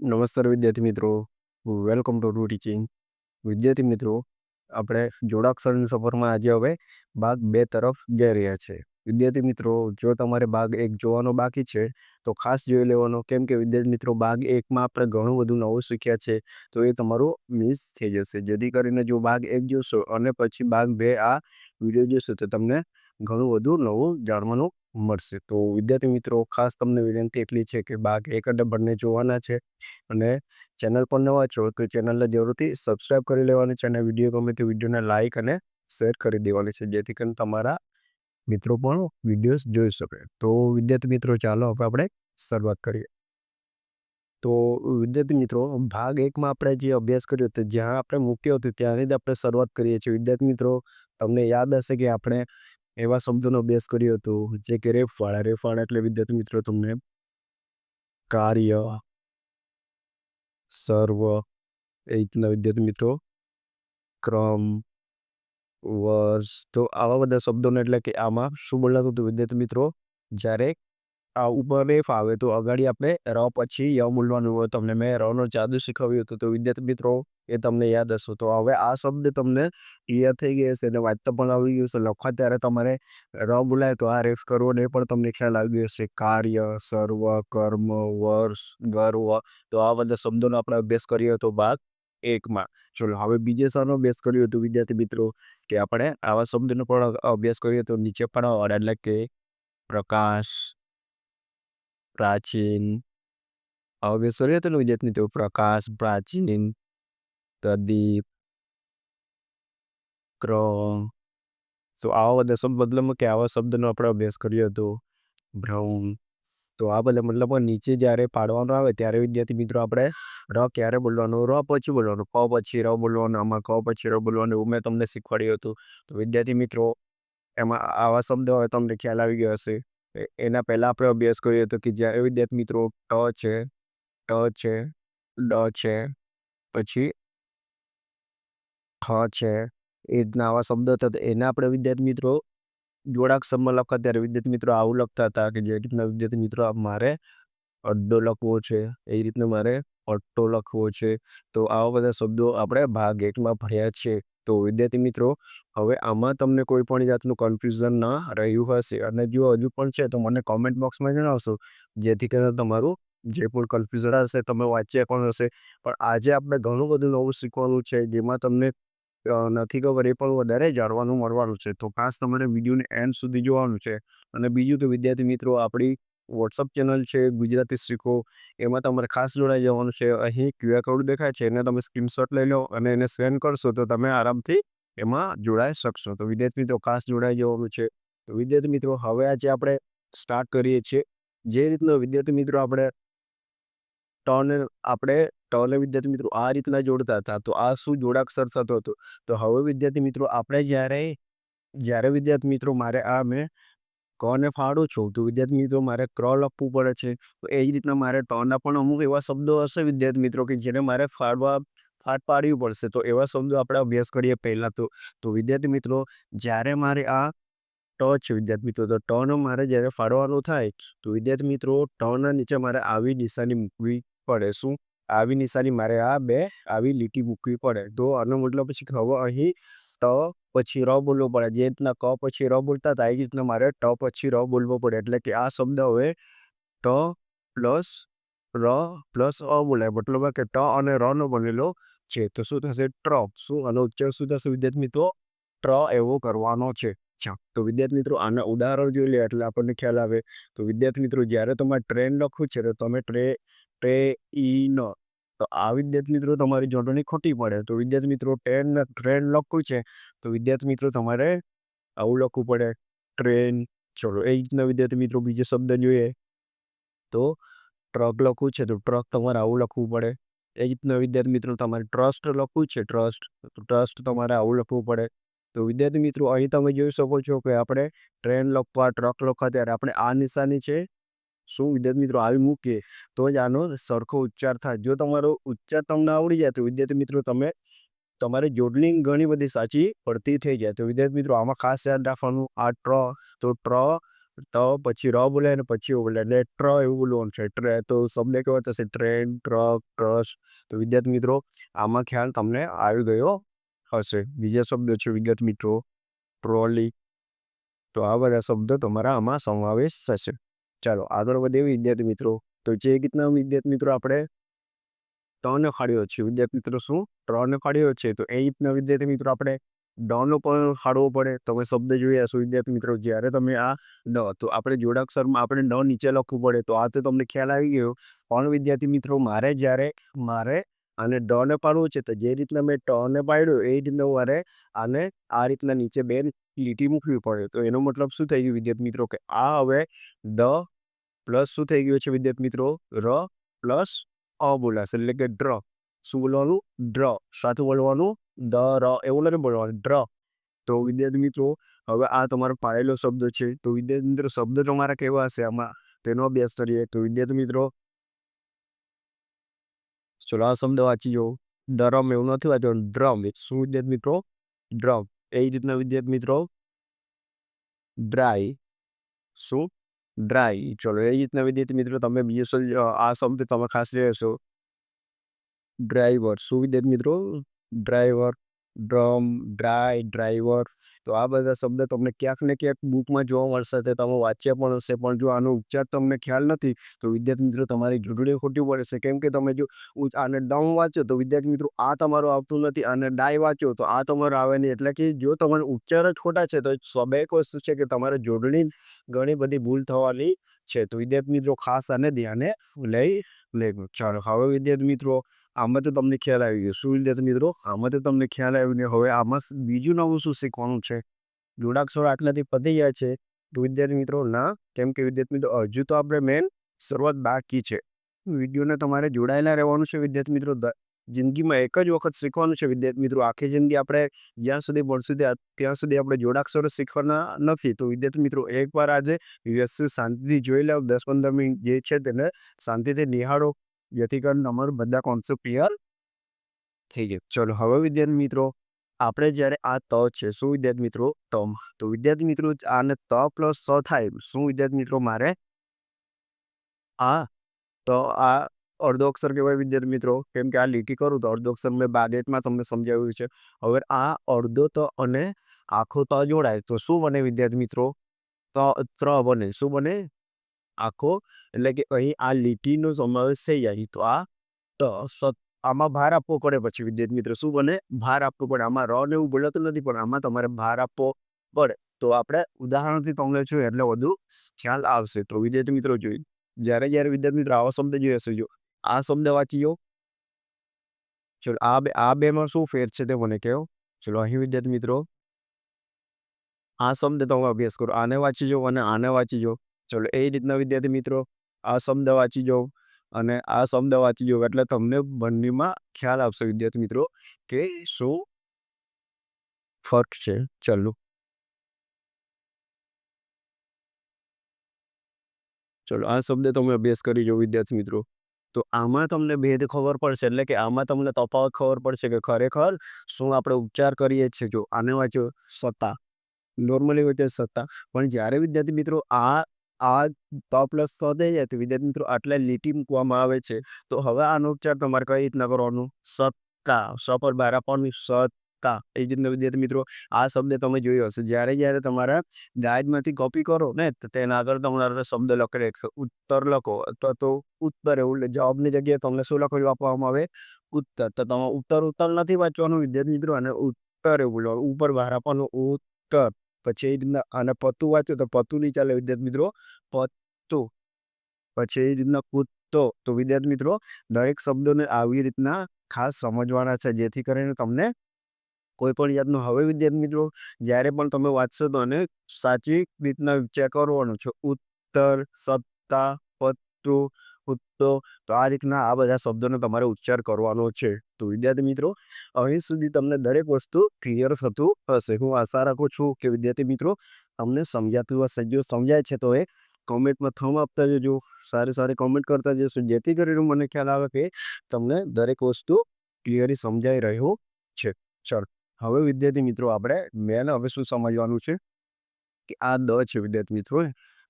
નમસ્કાર વિદ્યાર્થી મિત્રો. વેલકમ ટુ ટુ ટીચિંગ વિદ્યાર્થી મિત્રો, આપણે જોડાક્ષરની સફરમાં આજે હવે ભાગ બે તરફ જઈ રહ્યા છે. વિદ્યાર્થી મિત્રો, જો તમારે ભાગ એક જોવાનો બાકી છે, તો ખાસ જોઈ લેવાનો. કેમ કે વિદ્યાર્થી મિત્રો, ભાગ એકમાં આપણે ઘણું બધું નવું શીખ્યા છે, તો એ તમારું મિસ થઈ જશે. જેથી કરીને જો ભાગ એક જોશો અને પછી ભાગ બે આ વીડિયો જોશો, તો તમને ઘણું વધુ નવું જાણવાનું મળશે. તો વિદ્યાર્થી મિત્રો, ખાસ તમને વિનંતી એટલી છે કે બાગ એક અને બંને જોવાના છે અને ચેનલ પર નવા છો તો ચેનલને જરૂરથી સબસ્ક્રાઈબ કરી લેવાની છે અને વીડિયો ગમે તે વિડીયોને લાઇક અને શેર કરી દેવાની છે, જેથી કરીને તમારા મિત્રો પણ વિડીયોઝ જોઈ શકે. તો વિદ્યાર્થી મિત્રો, ચાલો હવે આપણે શરૂઆત કરીએ. તો વિદ્યાર્થી મિત્રો, ભાગ એકમાં આપણે જે અભ્યાસ કર્યો હતો, જ્યાં આપણે મૂક્યો હતો, ત્યાંથી જ આપણે શરૂઆત કરીએ છીએ. વિદ્યાર્થી મિત્રો, તમને યાદ હશે કે આપણે એવા શબ્દોનો અભ્યાસ કર્યો હતો, જે કે રેફવાળા રેફવાળા એટલે વિદ્યાર્થી મિત્રો તમને કાર્ય, સર્વ, એ રીતના વિદ્યાર્થી મિત્રો ક્રમ, વર્ષ, તો આવા બધા શબ્દોને એટલે કે આમાં શું બોલાતું હતું વિદ્યાર્થી મિત્રો જ્યારે ઉપર રેફ આવે તો અગાડી આપણે ર પછી ય બોલવાનું હોય. તમને મેં રનો જાદુ શીખવ્યું હતું. તો વિદ્યાર્થી મિત્રો, એ તમને યાદ હશે. તો હવે આ શબ્દ તમને ક્લિયર થઈ ગયો હશે અને વાંચતા પણ આવી ગયું છે લખવા ત્યારે તમારે ર બોલાય તો આ રેફ કરવો ને પણ તમને ખ્યાલ આવી ગયો હશે. કાર્ય, સર્વ, કર્મ, વર્ષ, ગર્વ. તો આ બધા શબ્દોનો આપણે અભ્યાસ કર્યો હતો ભાગ એકમાં. ચલો, હવે બીજે સરનો અભ્યાસ કર્યો હતો વિદ્યાર્થી મિત્રો, કે આપણે આવા શબ્દનો પણ અભ્યાસ કર્યો હતો. નીચે પણ એટલે કે પ્રકાશ પ્રાચીન હવે કર્યો હતો ને વિદ્યાર્થી મિત્રો પ્રકાશ પ્રાચીન પ્રદીપ ગ્રહ તો આવા બધા શબ્દ મતલબ કે આવા શબ્દનો આપણે અભ્યાસ કર્યો હતો ભ્રમ તો આ બધા મતલબ નીચે જ્યારે પાડવાનો આવે ત્યારે વિદ્યાર્થી મિત્રો આપણે ર ક્યારે બોલવાનું ર પછી બોલવાનું ક પછી ર બોલવાનું આમાં ક પછી ર બોલવાનું એવું મેં તમને શીખવાડ્યું હતું તો વિદ્યાર્થી મિત્રો એમાં આવા શબ્દો હવે તમને ખ્યાલ આવી ગયો હશે એના પહેલાં આપણે અભ્યાસ કર્યો હતો કે જ્યારે વિદ્યાર્થી મિત્રો ટ છે ટ છે, ડ છે, પછી ઠ છે, એ રીતના આવા શબ્દો હતા. એના આપણે વિદ્યાર્થી મિત્રો જોડાક્ષરમાં લખતા ત્યારે વિદ્યાર્થી મિત્રો આવું લખતા હતા કે જે રીતના વિદ્યાર્થી મિત્રો મારે અડ્ડો લખવો છે, એ રીતના મારે અટ્ટો લખવો છે. તો આવા બધા શબ્દો આપણે ભાગ એકમાં ભર્યા છે તો વિદ્યાર્થી મિત્રો, હવે આમાં તમને કોઈ પણ જાતનું કન્ફ્યુઝન ના રહ્યું હશે. અને જો હજુ પણ છે તો મને કોમેન્ટ બોક્સમાં જણાવશો, જેથી કરીને તમારું જે પણ કન્ફ્યુઝન હશે, તમે વાંચ્યા પણ હશે. પણ આજે આપણે ઘણું બધું નવું શીખવાનું છે, જેમાં તમને નથી ખબર, એ પણ વધારે જાણવાનું મળવાનું છે. તો ખાસ તમારે વિડીયોને એન્ડ સુધી જોવાનું છે. અને બીજું તો વિદ્યાર્થી મિત્રો, આપણી વોટ્સઅપ ચેનલ છે, ગુજરાતી શીખો, એમાં તમારે ખાસ જોડાઈ જવાનું છે. અહીં ક્યુઆર કોડ દેખાય છે, એને તમે સ્ક્રીનશોટ લઈ લો અને એને સ્કેન કરશો તો તમે આરામથી એમાં જોડાઈ શકશો. તો વિદ્યાર્થી મિત્રો, ખાસ જોડાઈ જવાનું છે. તો વિદ્યાર્થી મિત્રો, હવે આજે આપણે સ્ટાર્ટ કરીએ છીએ. જે રીતના વિદ્યાર્થી મિત્રો આપણે ટર્ન આપણે ટર્ન વિદ્યાર્થી મિત્રો આ રીતના જોડતા હતા, તો આ શું જોડાક્ષર થતો હતો? તો હવે વિદ્યાર્થી મિત્રો, આપણે જ્યારે જ્યારે વિદ્યાર્થી મિત્રો, મારે આ મેં કને ફાડું? છું તો વિદ્યાર્થી મિત્રો, મારે ક્ર લખવું પડે છે. તો એ જ રીતના મારે ટના પણ અમુક એવા શબ્દો હશે વિદ્યાર્થી મિત્રો કે જેને મારે ફાડવા ફાટ પાડવી પડશે. તો એવા શબ્દો આપણે અભ્યાસ કરીએ પહેલાં તો. તો વિદ્યાર્થી મિત્રો, જ્યારે મારે આ ટ છે વિદ્યાર્થી મિત્રો, તો ટનો મારે જ્યારે ફાડવાનું થાય, તો વિદ્યાર્થી મિત્રો ટના નીચે મારે આવી નિશાની મૂકવી પડે. શું? આવી નિશાની મારે આ બે, આવી લીટી મૂકવી પડે. તો આનો મતલબ પછી હવે અહીં ટ પછી ર બોલવો પડે. જે રીતના ક પછી ર બોલતા હતા, એ રીતના મારે ટ પછી ર બોલવો પડે. એટલે કે આ શબ્દ હવે ટ પ્લસ ર પ્લસ અ બોલાય મતલબ કે ટ અને ર નો બનેલો છે. તો શું થશે? ટ્ર. શું? આનો ઉચ્ચાર શું થશે વિદ્યાર્થી મિત્રો ટ્ર એવો કરવાનો છે. તો વિદ્યાર્થી મિત્રો આના ઉદાહરણ જોઈ લે. એટલે આપણને ખ્યાલ આવે. તો વિદ્યાર્થી મિત્રો જ્યારે તમારે ટ્રેન લખવું છે, તો તમે ટ્રે ટ્રે, ઈ, ન તો આ વિદ્યાર્થી મિત્રો તમારી જોડણી ખોટી પડે. તો વિદ્યાર્થી મિત્રો ટ્રેન ટ્રેન લખવું છે, તો વિદ્યાર્થી મિત્રો તમારે આવું લખવું પડે. ટ્રેન ચલો, એ રીતના વિદ્યાર્થી મિત્રો બીજો શબ્દ જોઈએ. તો ટ્રક લખવું છે, તો ટ્રક તમારે આવું લખવું પડે. એ રીતના વિદ્યાર્થી મિત્રો તમારે ટ્રસ્ટ લખવું છે ટ્રસ્ટ તો ટ્રસ્ટ તમારે આવું લખવું પડે. તો વિદ્યાર્થી મિત્રો, અહીં તમે જોઈ શકો છો કે આપણે ટ્રેન લખવા ટ્રક લખવા ત્યારે આપણે આ નિશાની છે શું વિદ્યાર્થી મિત્રો આવી મૂકીએ, તો જ આનો સરખો ઉચ્ચાર થાય. જો તમારો ઉચ્ચાર તમને આવડી જાય, તો વિદ્યાર્થી મિત્રો તમે, તમારી જોડણી ઘણી બધી સાચી પડતી થઈ જાય. તો વિદ્યાર્થી મિત્રો, આમાં ખાસ યાદ રાખવાનું, આ ટ્ર, તો ટ્ર, ત, પછી ર બોલે અને પછી ઓ બોલે એટલે ટ્ર એવું બોલવાનું છે. ટ્રે, તો શબ્દ કેવા થશે? Train, truck, truss. તો વિદ્યાર્થી મિત્રો, આમાં ખ્યાલ તમને આવી ગયો હશે. બીજા શબ્દો છે વિદ્યાર્થી મિત્રો, ટ્રોલી. તો આ બધા શબ્દો તમારા આમાં સમાવેશ થશે. ચાલો, આગળ વધે વિદ્યાર્થી મિત્રો. તો જે રીતના વિદ્યાર્થી મિત્રો આપણે ત્રણ ખાડ્યો છે, વિદ્યાર્થી મિત્રો શું? ત્રણ ખાડ્યો છે, તો એ રીતના વિદ્યાર્થી મિત્રો આપણે ડોનો પણ ખાડવો પડે. તમે શબ્દ જોઈએ છો વિદ્યાર્થી મિત્રો, જ્યારે તમે આ ન તો આપણે જોડાક્ષરમાં આપણે ન નીચે લખવું પડે. તો આ તો તમને ખ્યાલ આવી ગયો. પણ વિદ્યાર્થી મિત્રો, મારે જ્યારે, મારે અને ડને પાડવું છે, તો જે રીતના મેં ટને પાડ્યો, એ રીતના મારે આને આ રીતના નીચે બે લીટી મૂકવી પડે. તો એનો મતલબ શું થઈ ગયું વિદ્યાર્થી મિત્રો? કે આ હવે દ પ્લસ શું થઈ ગયું છે વિદ્યાર્થી મિત્રો? ર પ્લસ અ બોલાશે. એટલે કે ડ્ર. શું બોલવાનું? ડ્ર. સાથે બોલવાનું ડ ર. એવું નથી બોલવાનું. ડ્ર. તો વિદ્યાર્થી મિત્રો, હવે આ તમારો પાળેલો શબ્દ છે. તો વિદ્યાર્થી મિત્રો, શબ્દ તમારા કેવા હશે આમાં? તેનો અભ્યાસ કરીએ. તો વિદ્યાર્થી મિત્રો ચલો આ શબ્દ વાંચી જો ડરમ એવું નથી વાંચવાનું. ડ્રમ. શું વિદ્યાર્થી મિત્રો? ડ્રમ. એ રીતના વિદ્યાર્થી મિત્રો ડ્રાય શું ડ્રાય ચલો એ રીતના વિદ્યાર્થી મિત્રો તમે બીએસએલ આ શબ્દ તમે ખાસ લેશો ડ્રાઈવર શું વિદ્યાર્થી મિત્રો ડ્રાઈવર ડ્રમ ડ્રાય ડ્રાઈવર તો આ બધા શબ્દ તમને ક્યાંક ને ક્યાંક બુકમાં જોવા મળશે તે તમે વાંચ્યા પણ હશે. પણ જો આનો ઉચ્ચાર તમને ખ્યાલ નથી, તો વિદ્યાર્થી મિત્રો તમારી જોડણી ખોટી પડશે કેમ કે તમે જો આને ડમ વાંચો તો વિદ્યાર્થી મિત્રો આ તમારું આવતું નથી અને ડાય વાંચો તો આ તમારું આવે નહીં. એટલે કે જો તમારો ઉચ્ચાર જ ખોટા છે, તો સ્વાભાવિક વસ્તુ છે કે તમારે જોડણી ઘણી બધી ભૂલ થવાની છે. તો વિદ્યાર્થી મિત્રો ખાસ આને ધ્યાને લઈ લેજો. ચાલો, હવે વિદ્યાર્થી મિત્રો આમાં તો તમને ખ્યાલ આવી ગયો. શું વિદ્યાર્થી મિત્રો? આમાં તો તમને ખ્યાલ આવ્યું ને હવે આમાં બીજું નવું શું શીખવાનું છે? જોડાક્ષરો આટલાથી પતી ગયા છે. તો વિદ્યાર્થી મિત્રો, ના, કેમ કે વિદ્યાર્થી મિત્રો, હજુ તો આપણે મેન શરૂઆત બાકી છે. વિડીયોને તમારે જોડાયેલા રહેવાનું છે વિદ્યાર્થી મિત્રો. જિંદગીમાં એક જ વખત શીખવાનું છે વિદ્યાર્થી મિત્રો. આખી જિંદગી આપણે જ્યાં સુધી ભણશું ત્યાં સુધી આપણે જોડાક્ષરો શીખવાના નથી. તો વિદ્યાર્થી મિત્રો એકવાર આજે વ્યવસ્થિત શાંતિથી જોઈ લો. દસ પંદર મિનિટ જે છે તેને શાંતિથી નિહાળો. જેથી કરીને અમારું બધા કોન્સેપ્ટ ક્લિયર થઈ ગયું ચલો, હવે વિદ્યાર્થી મિત્રો, આપણે જ્યારે આ ત છે, શું વિદ્યાર્થી મિત્રો? તમ. તો વિદ્યાર્થી મિત્રો, આને ત પ્લસ સ થાય શું વિદ્યાર્થી મિત્રો, મારે? આ. તો આ અડધો અક્ષર કહેવાય વિદ્યાર્થી મિત્રો. કેમ કે આ લીટી કરું તો અડધો અક્ષર મેં બાગેટમાં તમને સમજાવ્યું છે. હવે આ અડધો ત અને આખો ત જોડાય. તો શું બને વિદ્યાર્થી મિત્રો? ત, ત્ર બને. શું બને? આખો, એટલે કે અહીં આ લીટીનો સમાવેશ થઈ જાય. તો આ ટ આમાં ભાર આપવો પડે પછી, વિદ્યાર્થી મિત્રો. શું બને? ભાર આપવો પડે. આમાં ર ને એવું બોલાતું નથી, પણ આમાં તમારે ભાર આપવો પડે. તો આપણે ઉદાહરણથી તમને જોઈએ, એટલે વધુ ખ્યાલ આવશે. તો વિદ્યાર્થી મિત્રો જોઈ જ્યારે જ્યારે વિદ્યાર્થી મિત્રો આવા શબ્દ જોઈએ, હશે જો, આ શબ્દ વાંચી જો ચલો, આ બે, આ બેમાં શું ફેર છે તે મને કહો. ચલો, અહીં વિદ્યાર્થી મિત્રો. આ શબ્દ તમે અભ્યાસ કરો. આને વાંચી જો અને આને વાંચી જો. ચલો, એ રીતના વિદ્યાર્થી મિત્રો, આ શબ્દ વાંચી જાઓ અને આ શબ્દ વાંચી જાઓ એટલે તમને બંનેમાં ખ્યાલ આવશે વિદ્યાર્થી મિત્રો, કે શું ફર્ક છે? ચલો. ચલો, આ શબ્દ તમે અભ્યાસ કરી જાઓ વિદ્યાર્થી મિત્રો. તો આમાં તમને ભેદ ખબર પડશે, એટલે કે આમાં તમને તફાવત ખબર પડશે કે ખરેખર શું આપણે ઉપચાર કરીએ છીએ. જો આને વાંચો, સત્તા. નોર્મલી હોય તે સત્તા. પણ જ્યારે વિદ્યાર્થી મિત્રો આ આ ત પ્લસ સો થઈ જાય, તો વિદ્યાર્થી મિત્રો આટલે લીટી મૂકવામાં આવે છે. તો હવે આનો ઉપચાર તમારે કઈ રીતના કરવાનું? સત્તા સ પર બાર આપવાનું સત્તા. એ રીતના વિદ્યાર્થી મિત્રો, આ શબ્દ તમે જોયો હશે. જ્યારે જ્યારે તમારા ગાઈડમાંથી કોપી કરો ને, તો તેના આગળ તમારે શબ્દ લખે ઉત્તર લખો, અથવા તો ઉત્તર એવું જવાબની જગ્યાએ તમને શું લખેલું આપવામાં આવે? ઉત્તર. તો તમે ઉત્તર ઉત્તર નથી વાંચવાનું વિદ્યાર્થી મિત્રો, અને ઉત્તર એવું ઉપર બહાર આપવાનું ઉત્તર. પછી એ રીતના આને પતું વાંચ્યો તો પતું નહીં ચાલે, વિદ્યાર્થી મિત્રો. પત્તું. પછી એ રીતના કૂદતો તો વિદ્યાર્થી મિત્રો, દરેક શબ્દોને આવી રીતના ખાસ સમજવાના છે, જેથી કરીને તમને કોઈ પણ જાતનું, હવે વિદ્યાર્થી મિત્રો, જ્યારે પણ તમે વાંચશો તો અને સાચી રીતના વિચાર કરવાનો છે. ઉત્તર, સત્તા, પત્તું ઉત્તો તો આ રીતના આ બધા શબ્દોનો તમારે ઉચ્ચાર કરવાનો છે. તો વિદ્યાર્થી મિત્રો, અહીં સુધી તમને દરેક વસ્તુ ક્લિયર થતું હશે. હું આશા રાખું છું કે વિદ્યાર્થી મિત્રો, તમને સમજાતું હશે. જો સમજાય છે તો એ કોમેન્ટમાં થમ આપતા જજો. સારી સારી કોમેન્ટ કરતા જશો. જેથી કરીને મને ખ્યાલ આવે કે તમને દરેક વસ્તુ ક્લિયરલી સમજાઈ રહ્યું છે. ચાલો, હવે વિદ્યાર્થી મિત્રો, આપણે મેન હવે શું સમજવાનું છે? કે આ દ છે વિદ્યાર્થી મિત્રો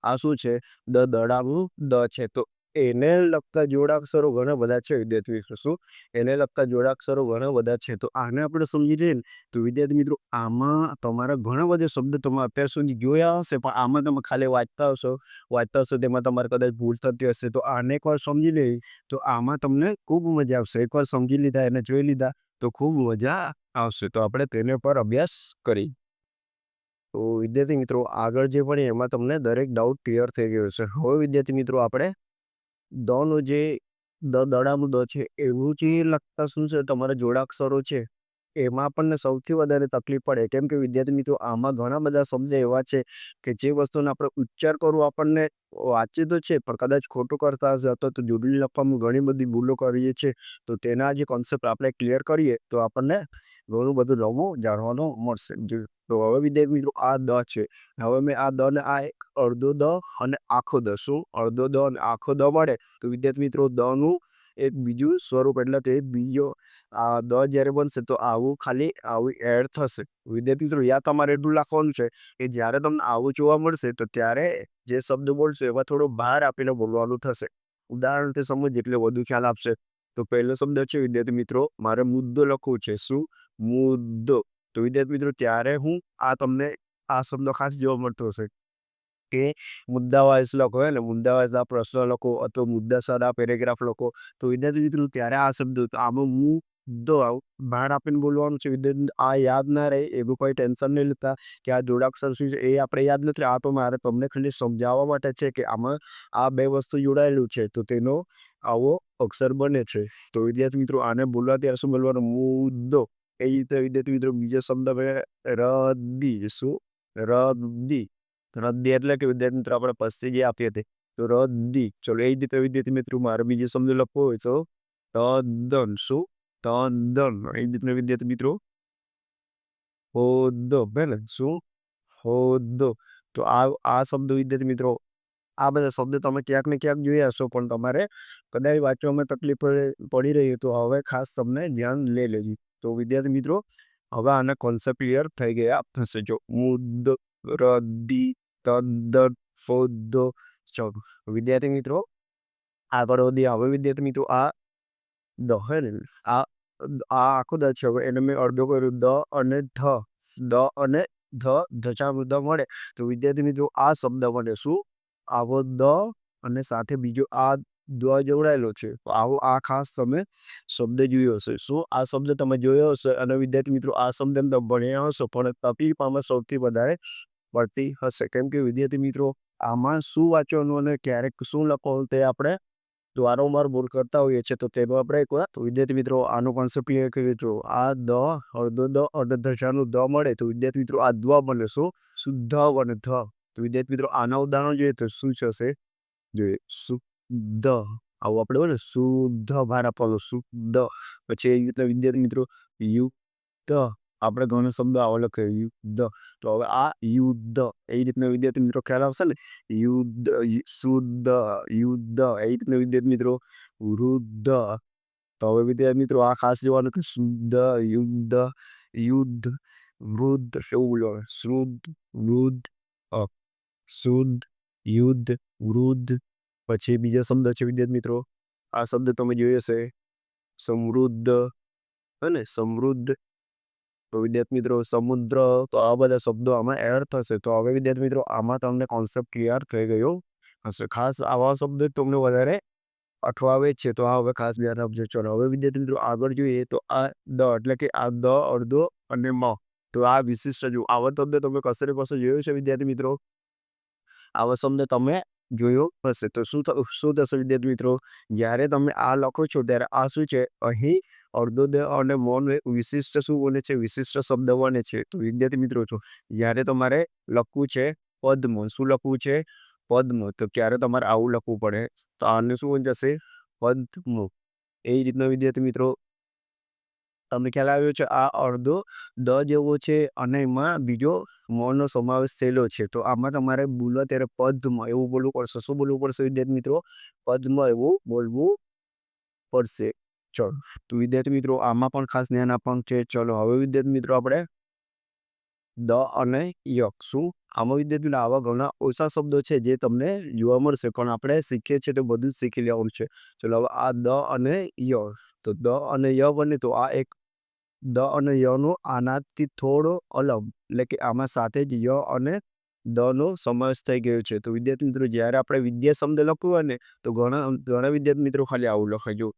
આ શું છે? દ દડાવું દ છે. તો એને લગતા જોડાક્ષરો ઘણા બધા છે, વિદ્યાર્થી મિત્રો. એને લગતા જોડાક્ષરો ઘણા બધા છે. તો આને આપણે સમજી લઈએ ને, તો વિદ્યાર્થી મિત્રો, આમાં તમારા ઘણા બધા શબ્દ તમે અત્યાર સુધી જોયા હશે, પણ આમાં તમે ખાલી વાંચતા હશો. વાંચતા હશો તેમાં તમારે કદાચ ભૂલ થતી હશે. તો આને એકવાર સમજી લઈએ, તો આમાં તમને ખૂબ મજા આવશે. એકવાર સમજી લીધા, એને જોઈ લીધા, તો ખૂબ મજા આવશે. તો આપણે તેને પર અભ્યાસ કરી. તો વિદ્યાર્થી મિત્રો, આગળ જે પણ એમાં તમને દરેક ડાઉટ ક્લિયર થઈ ગયો છે હવે વિદ્યાર્થી મિત્રો, આપણે દનો જે દ દડાનું દ છે એવું જે લગતા શું છે? તમારા જોડાક્ષરો છે? એમાં આપણને સૌથી વધારે તકલીફ પડે. કેમ કે વિદ્યાર્થી મિત્રો, આમાં ઘણા બધા શબ્દ એવા છે કે જે વસ્તુનો આપણે ઉચ્ચાર કરવો આપણને વાંચે તો છે, પણ કદાચ ખોટું કરતા હશે અથવા તો જોડણી લખવામાં ઘણી બધી ભૂલો કરીએ છીએ તો તેના જે કોન્સેપ્ટ આપણે ક્લિયર કરીએ, તો આપણને ઘણું બધું નવું જાણવાનું મળશે. તો હવે વિદ્યાર્થી મિત્રો, આ દ છે. હવે મેં આ દ ને આ એક અડધો દ અને આખો દ. શું? અડધો દ અને આખો દ મળે? તો વિદ્યાર્થી મિત્રો દનું એક બીજું સ્વરૂપ, એટલે તે બીજો આ દ જ્યારે બનશે તો આવું ખાલી આવું એડ થશે. વિદ્યાર્થી મિત્રો, યા તમારે એટલું લખવાનું છે કે જ્યારે તમને આવું જોવા મળશે, તો ત્યારે જે શબ્દ બોલશો એમાં થોડો બહાર આપીને બોલવાનું થશે. ઉદાહરણ તે સમજ એટલે વધુ ખ્યાલ આપશે. તો પહેલો શબ્દ છે, વિદ્યાર્થી મિત્રો, મારે મુદ્દો લખવું છે. શું? મુદ્દો. તો વિદ્યાર્થી મિત્રો, ત્યારે હું આ તમને આ શબ્દ ખાસ જોવા મળતો હશે. કે મુદ્દા વાઇઝ લખો ને મુદ્દા વાઇઝ આ પ્રશ્ન લખો અથવા મુદ્દાસરના પેરેગ્રાફ લખો તો વિદ્યાર્થી મિત્રો ત્યારે આ શબ્દ આમાં મુદ્દો ભાર આપીને બોલવાનું છે. વિદ્યાર્થી આ યાદ ના રહે, એવું કોઈ ટેન્શન નહીં લેતા કે આ જોડાક્ષર શું છે, એ આપણે યાદ નથી આ તો મારે તમને ખાલી સમજાવવા માટે છે કે આમાં આ બે વસ્તુ જોડાયેલું છે, તો તેનો આવો અક્ષર બને છે. તો વિદ્યાર્થી મિત્રો, આને બોલવા ત્યારે શું બોલવાનું? મુદ્દો. એ રીતે વિદ્યાર્થી મિત્રો, બીજો શબ્દ રદી શું? રદ્દી રદ્દી એટલે કે વિદ્યાર્થી મિત્રો, આપણે પસ્તી જે આપી હતી, તો રદ્દી ચલો, એ રીતે વિદ્યાર્થી મિત્રો, મારે બીજો શબ્દ લખવો હોય તો, તદ્દન શું? તદ્દન. એ રીતે વિદ્યાર્થી મિત્રો, હોદ્દો. બને શું? હોદ્દો. તો આ આ શબ્દ વિદ્યાર્થી મિત્રો, આ બધા શબ્દ તમે ક્યાંક ને ક્યાંક જોયા હશો, પણ તમારે કદાચ વાંચવામાં તકલીફ પડી રહી તો હવે ખાસ તમને ધ્યાન લઈ લેજો. તો વિદ્યાર્થી મિત્રો, હવે આના કોન્સેપ્ટ ક્લિયર થઈ ગયા. થશે જો મુદ્દ રદ્દી તદ્દન ફોદ્દો. ચલો વિદ્યાર્થી મિત્રો આગળ વધી હવે વિદ્યાર્થી મિત્રો, આ દ હે ને? આ આ આખો દ છે. હવે એને મેં અડધો કર્યું. દ અને ધ. દ અને ધ. ધચા દ મળે. તો વિદ્યાર્થી મિત્રો, આ શબ્દ મળે. શું? આવો દ અને સાથે બીજો આ દ જોડાયેલો છે. તો આવો આ ખાસ તમે શબ્દ જોયો હશે. શું? આ શબ્દ તમે જોયો હશે. અને વિદ્યાર્થી મિત્રો, આ શબ્દ તમે ભણ્યા હશો. પણ તકલીફ આમાં સૌથી વધારે પડતી હશે. કેમ કે વિદ્યાર્થી મિત્રો, આમાં શું વાંચવાનું અને ક્યારેક શું લખવાનું તે આપણે વારંવાર બોલ કરતા હોઈએ છીએ. તો તેમાં આપણે એક વાર વિદ્યાર્થી મિત્રો, આનો કોન્સેપ્ટ એ કરીએ તો આ દ અડધો દ અડધ ધજાનું દ મળે, તો વિદ્યાર્થી મિત્રો, આ દ્વ બને શું? શુદ્ધ અને ધ. તો વિદ્યાર્થી મિત્રો, આના ઉદાહરણ જોઈએ તો શું થશે જોઈએ. શુદ્ધ. આવું આપણે બોલે, શુદ્ધ. ભાર આપવાનું શુદ્ધ. પછી એ રીતે વિદ્યાર્થી મિત્રો, યુક્ત. આપણે ઘણો શબ્દ આવો લખે, યુદ્ધ. તો હવે આ યુદ્ધ, એ રીતના વિદ્યાર્થી મિત્રો ખ્યાલ આવશે ને? યુદ્ધ શુદ્ધ, યુદ્ધ, એ રીતના વિદ્યાર્થી મિત્રો, વૃદ્ધ. તો હવે વિદ્યાર્થી મિત્રો, આ ખાસ જોવાનું કે શુદ્ધ, યુદ્ધ યુદ્ધ, વૃદ્ધ એવું બોલવાનું? શુદ્ધ, વૃદ્ધ શુદ્ધ, યુદ્ધ, વૃદ્ધ. પછી બીજો શબ્દ છે વિદ્યાર્થી મિત્રો, આ શબ્દ તમે જોયો હશે. સમૃદ્ધ, હે ને? સમૃદ્ધ તો વિદ્યાર્થી મિત્રો સમુદ્ર, તો આ બધા શબ્દો આમાં એડ થશે. તો હવે વિદ્યાર્થી મિત્રો, આમાં તમને કોન્સેપ્ટ ક્લિયર થઈ ગયો હશે. ખાસ આવા શબ્દો તમને વધારે અઠવાવે છે. તો આ હવે ખાસ ધ્યાન આપજો. ચલો, હવે વિદ્યાર્થી મિત્રો આગળ જોઈએ તો આ દ એટલે કે આ દ અડધો અને મ. તો આ વિશિષ્ટ જો, આવા શબ્દ તમે કસરે પાસે જોયો છે વિદ્યાર્થી મિત્રો? આવા શબ્દ તમે જોયો હશે. તો શું શું થશે વિદ્યાર્થી મિત્રો? જ્યારે તમે આ લખો છો, ત્યારે આ શું છે? અહીં અડધો દ અને મૌન વિશિષ્ટ શું બને છે? વિશિષ્ટ શબ્દ બને છે. તો વિદ્યાર્થી મિત્રો છો, જ્યારે તમારે લખવું છે પદ્મ, શું લખવું છે? પદ્મ. તો ક્યારે તમારે આવું લખવું પડે. તો આને શું બની જશે? પદ્મ. એ રીતના વિદ્યાર્થી મિત્રો તમને ખ્યાલ આવ્યો છે, આ અડધો દ જેવો છે અને એમાં બીજો મોનો સમાવેશ થયેલો છે. તો આમાં તમારે બોલવા ત્યારે પદ્મ એવું બોલવું પડશે. શું બોલવું પડશે વિદ્યાર્થી મિત્રો? પદ્મ એવું બોલવું પડશે. ચલો, તો વિદ્યાર્થી મિત્રો આમાં પણ ખાસ ધ્યાન આપવાનું છે. ચલો, હવે વિદ્યાર્થી મિત્રો આપણે દ અને યક શું? આમાં વિદ્યાર્થીઓ આવા ઘણા ઓછા શબ્દો છે જે તમને જોવા મળશે. પણ આપણે શીખીએ છીએ તો બધું જ શીખી લેવાનું છે. ચલો, હવે આ દ અને ય. તો દ અને ય બને તો આ એક દ અને યનો આનાથી થોડો અલગ, એટલે કે આમાં સાથે જ ય અને દનો સમાવેશ થઈ ગયો છે. તો વિદ્યાર્થી મિત્રો, જ્યારે આપણે વિદ્યા શબ્દ લખવું હોય ને, તો ઘણા ઘણા વિદ્યાર્થી મિત્રો ખાલી આવું લખે જો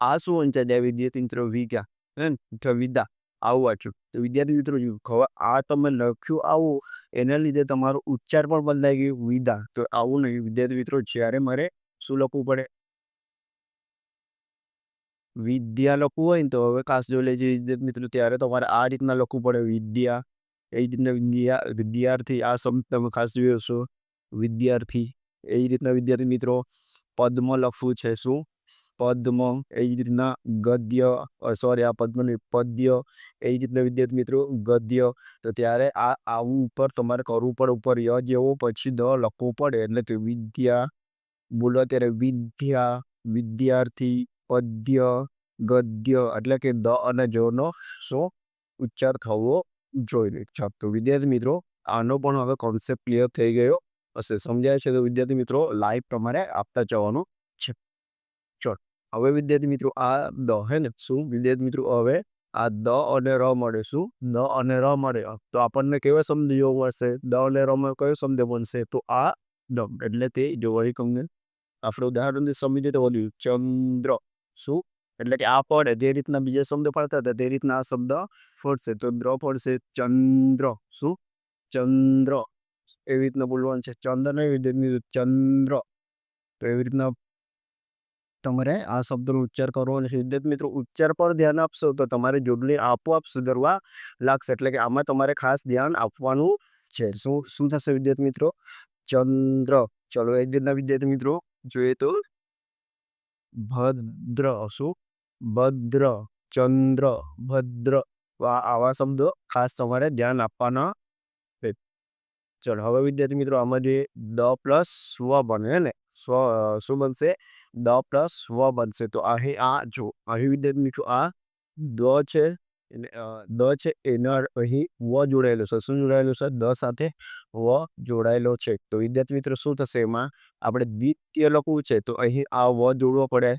આ શું વંચાય જાય વિદ્યાર્થી મિત્રો વિગા હે વિદા આવું વાંચ્યું તો વિદ્યાર્થી મિત્રો હવે આ તમે લખ્યું આવું, એના લીધે તમારો ઉચ્ચાર પણ બદલાઈ ગયો. વિદા તો આવું નહીં. વિદ્યાર્થી મિત્રો, જ્યારે મારે શું લખવું પડે? વિદ્યા લખવું હોય ને તો હવે ખાસ જોઈ લેજે મિત્રો ત્યારે તમારે આ રીતના લખવું પડે, વિદ્યા. એ રીતના વિદ્યા, વિદ્યાર્થી, આ શબ્દ તમે ખાસ જોયો છો વિદ્યાર્થી, એ રીતના વિદ્યાર્થી મિત્રો પદ્મ લખવું છે શું? પદ્મ, એ રીતના ગદ્ય સોરી આ પદ્મ પદ્ય, એ રીતના વિદ્યાર્થી મિત્રો ગદ્ય. તો ત્યારે આ, આવું ઉપર તમારે કરવું પડે, ઉપર ય જેવો પછી દ લખવું પડે. એટલે વિદ્યા, બોલો ત્યારે વિદ્યા, વિદ્યાર્થી પદ્ય, ગદ્ય એટલે કે દ અને જનો શું ઉચ્ચાર થવો જોઈએ. ચાલો તો વિદ્યાર્થી મિત્રો, આનો પણ હવે કોન્સેપ્ટ ક્લિયર થઈ ગયો. હશે, સમજાય છે? તો વિદ્યાર્થી મિત્રો લાઈવ તમારે આપતા જવાનું છે. ચલો, હવે વિદ્યાર્થી મિત્રો, આ દ હે ને? શું? વિદ્યાર્થી મિત્રો, હવે આ દ અને ર મળે. શું? દ અને ર મળે. તો આપણને કેવો શબ્દ જોવો મળશે? દ અને ર માં કયો શબ્દ બનશે? તો આ દમ એટલે તે જોવાઈ તમને. આપણે ઉદાહરણથી સમજીએ તો બોલ્યું, ચંદ્ર. શું? એટલે કે આ પડે જે રીતના બીજા શબ્દ પડતા હતા, તે રીતના આ શબ્દ ફરશે. તો દ્ર પડશે ચંદ્ર. શું? ચંદ્ર. એવી રીતના બોલવાનું છે. ચંદ્ર નહીં ચંદ્ર. તો એવી રીતના તમારે આ શબ્દનો ઉચ્ચાર કરવાનો છે. વિદ્યાર્થી મિત્રો, ઉચ્ચાર પર ધ્યાન આપશો તો તમારે જોડણી આપોઆપ સુધરવા લાગશે. એટલે કે આમાં તમારે ખાસ ધ્યાન આપવાનું છે. શું? શું થશે વિદ્યાર્થી મિત્રો? ચંદ્ર. ચલો, એ વિદ્યાર્થી મિત્રો, જોઈએ તો ભદ્ર શું ભદ્ર ચંદ્ર, ભદ્ર આવા શબ્દો ખાસ તમારે ધ્યાન આપવાના ચલો, હવે વિદ્યાર્થી મિત્રો, આમાં જે દ પ્લસ સ્વ બને ને, સ્વ શું બનશે? દ પ્લસ સ્વ બનશે. તો અહીં આ, જો, અહીં વિદ્યાર્થી મિત્રો, આ દ છે. દ છે એના અહીં વ જોડાયેલો છે. શું જોડાયેલો છે? દ સાથે વ જોડાયેલો છે. તો વિદ્યાર્થી મિત્રો, શું થશે એમાં? આપણે દ્વિતીય લખવું છે. તો અહીં આ વ જોડવો પડે.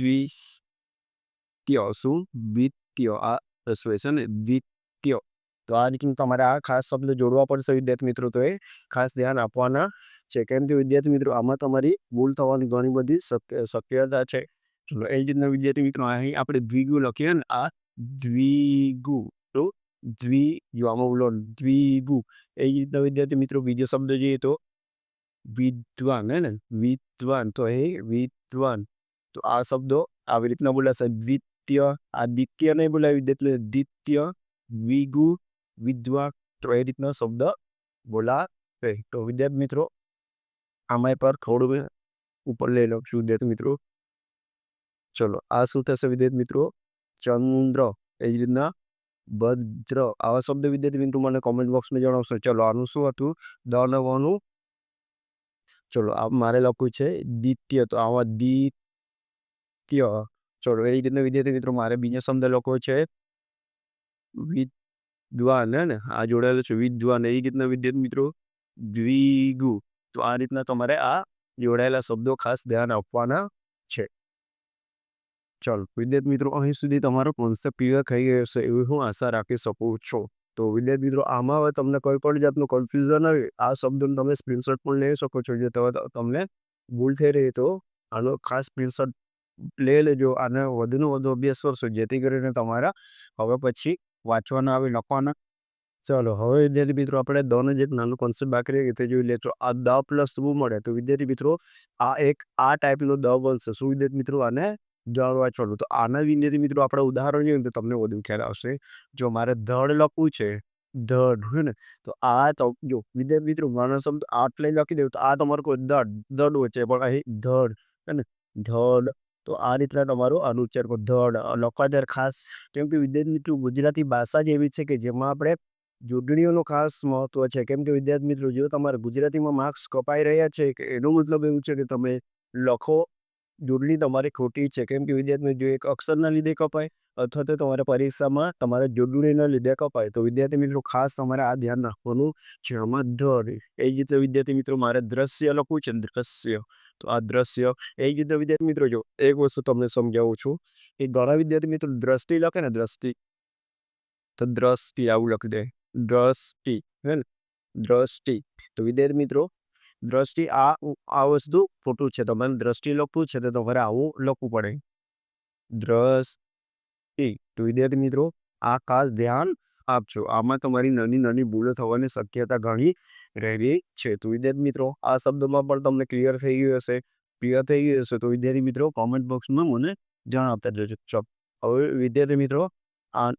દ્વિતીય. શું? દ્વિતીય. આ રસવે છે ને? દ્વિતીય. તો આ રીતનું તમારે આ ખાસ શબ્દ જોડવા પડશે વિદ્યાર્થી મિત્રો. તો એ ખાસ ધ્યાન આપવાના છે. કેમ કે વિદ્યાર્થી મિત્રો, આમાં તમારી ભૂલ થવાની ઘણી બધી શક્યતા છે. ચલો, એ રીતના વિદ્યાર્થી મિત્રો, અહીં આપણે દ્વિગુ લખીએ ને, આ દ્વિગુ, તો દ્વિ જો આમાં બોલો દ્વિગુ. એ રીતના વિદ્યાર્થી મિત્રો બીજો શબ્દ જોઈએ તો વિદ્વાન, હે ને? વિદ્વાન, તો હે વિદ્વાન. તો આ શબ્દો આવી રીતના બોલાશે. દ્વિતીય આ દ્વિતીય નહીં બોલાવી એટલે દ્વિતીય, વિગુ વિદ્વા તો એ રીતનો શબ્દ બોલાશે. તો વિદ્યાર્થી મિત્રો, આમાં પર થોડું ઉપર લઈ લખશું વિદ્યાર્થી મિત્રો. ચલો, આ શું થશે વિદ્યાર્થી મિત્રો? ચંદ્ર, એ જ રીતના ભદ્ર. આવા શબ્દ વિદ્યાર્થી મિત્રો મને કોમેન્ટ બોક્સમાં જણાવશો. ચલો, આનું શું હતું? દ અને વનું ચલો, આ મારે લખવું છે દ્વિતીય. તો આવા દ્વિતીય. ચલો, એ રીતના વિદ્યાર્થી મિત્રો મારે બીજો શબ્દ લખવો છે વિદ્વાન, હે ને? આ જોડાયેલો છે, વિદ્વાન. એ રીતના વિદ્યાર્થી મિત્રો દ્વિગુ. તો આ રીતના તમારે આ જોડાયેલા શબ્દો ખાસ ધ્યાન આપવાના છે. ચાલો, વિદ્યાર્થી મિત્રો, અહીં સુધી તમારો કોન્સેપ્ટ ક્લિયર થઈ ગયો છે એવી હું આશા રાખી શકું છું. તો વિદ્યાર્થી મિત્રો, આમાં હવે તમને કોઈ પણ જાતનું કન્ફ્યુઝન આવે આ શબ્દનું તમે સ્ક્રીનશોટ પણ લઈ શકો છો, જે તમને ભૂલ થઈ રહી તો આનો ખાસ સ્ક્રીનશોટ લઈ લેજો અને વધુને વધુ અભ્યાસ કરશો, જેથી કરીને તમારા હવે પછી વાંચવાના આવે, લખવાના. ચાલો, હવે વિદ્યાર્થી મિત્રો, આપણે દનો જે એક નાનું કોન્સેપ્ટ બાકી રહી, તે જોઈ લેજો. આ દ પ્લસ શું મળે, તો વિદ્યાર્થી મિત્રો, આ એક આ ટાઈપનો દ બનશે. શું વિદ્યાર્થી મિત્રો, આને જાણવા વાંચવાનું તો આના વિદ્યાર્થી મિત્રો આપણે ઉદાહરણ જોઈએ તો તમને વધુ ખ્યાલ આવશે. જો મારે ધડ લખવું છે, ધડ હે ને? તો આ તો જો વિદ્યાર્થી મિત્રો માનો શબ્દ આટલે લખી દેવું તો આ તમારું કોઈ દડ દડ વચ્ચે પણ અહીં ધડ, હે ને? ધડ. તો આ રીતના તમારું અનુચ્ચાર ઉચ્ચાર ધડ લખવા ત્યારે ખાસ. કેમ કે વિદ્યાર્થી મિત્રો ગુજરાતી ભાષા જ એવી છે કે જેમાં આપણે જોડણીઓનું ખાસ મહત્વ છે. કેમ કે વિદ્યાર્થી મિત્રો જો તમારે ગુજરાતીમાં માર્ક્સ કપાઈ રહ્યા છે, કે એનો મતલબ એવું છે કે તમે લખો જોડણી તમારી ખોટી છે. કેમ કે વિદ્યાર્થી જો એક અક્ષરના લીધે કપાય અથવા તો તમારા પરીક્ષામાં તમારા જોડણીના લીધે કપાય. તો વિદ્યાર્થી મિત્રો, ખાસ તમારે આ ધ્યાન રાખવાનું છે. આમાં ધ એ જ રીતે વિદ્યાર્થી મિત્રો, મારે દ્રશ્ય લખવું છે. દ્રશ્ય. તો આ દ્રશ્ય, એ જ રીતે વિદ્યાર્થી મિત્રો, જો એક વસ્તુ તમને સમજાવું છું. એ ઘણા વિદ્યાર્થી મિત્રો દ્રષ્ટિ લખે ને દ્રષ્ટિ. તો દ્રષ્ટિ આવું લખી દે. દ્રષ્ટિ, હે ને? દ્રષ્ટિ. તો વિદ્યાર્થી મિત્રો દ્રષ્ટિ આ આ વસ્તુ ખોટું છે. તમારે દ્રષ્ટિ લખવું છે, તો તમારે આવું લખવું પડે. દ્રષ્ટિ, તો વિદ્યાર્થી મિત્રો, આ ખાસ ધ્યાન આપજો. આમાં તમારી નાની નાની ભૂલો થવાની શક્યતા ઘણી રહેલી છે. તો વિદ્યાર્થી મિત્રો, આ શબ્દમાં પણ તમને ક્લિયર થઈ ગયું હશે. ક્લિયર થઈ ગયું હશે. તો વિદ્યાર્થી મિત્રો કોમેન્ટ બોક્સમાં મને જણાવતા જજો. હવે વિદ્યાર્થી મિત્રો, આ